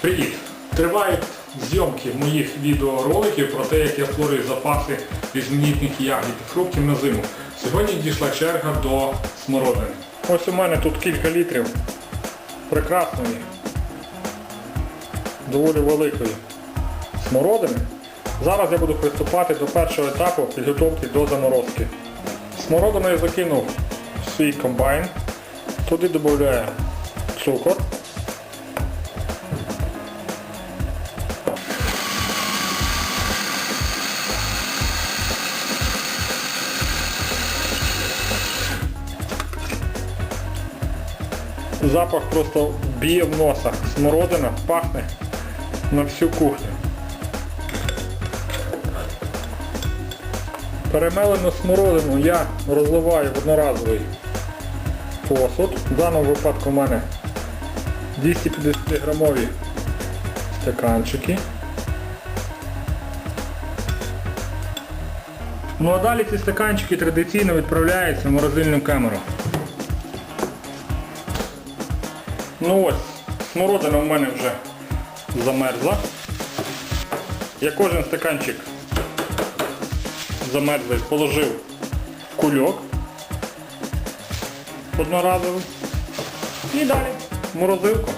Привіт! Тривають зйомки моїх відеороликів про те, як я створюю запаси різноманітних ягід і фруктів на зиму. Сьогодні дійшла черга до смородини. Ось у мене тут кілька літрів прекрасної, доволі великої смородини. Зараз я буду приступати до першого етапу підготовки до заморозки. Смородину я закинув в свій комбайн. Туди додаю цукор. Запах просто б'є в носа. Смородина пахне на всю кухню. Перемелену смородину я розливаю в одноразовий посуд. В даному випадку в мене 250 грамові стаканчики. Ну а далі ці стаканчики традиційно відправляються в морозильну камеру. Ну ось, смородина в мене вже замерзла. Я кожен стаканчик замерзлий положив в кульок одноразовий. І далі морозилку.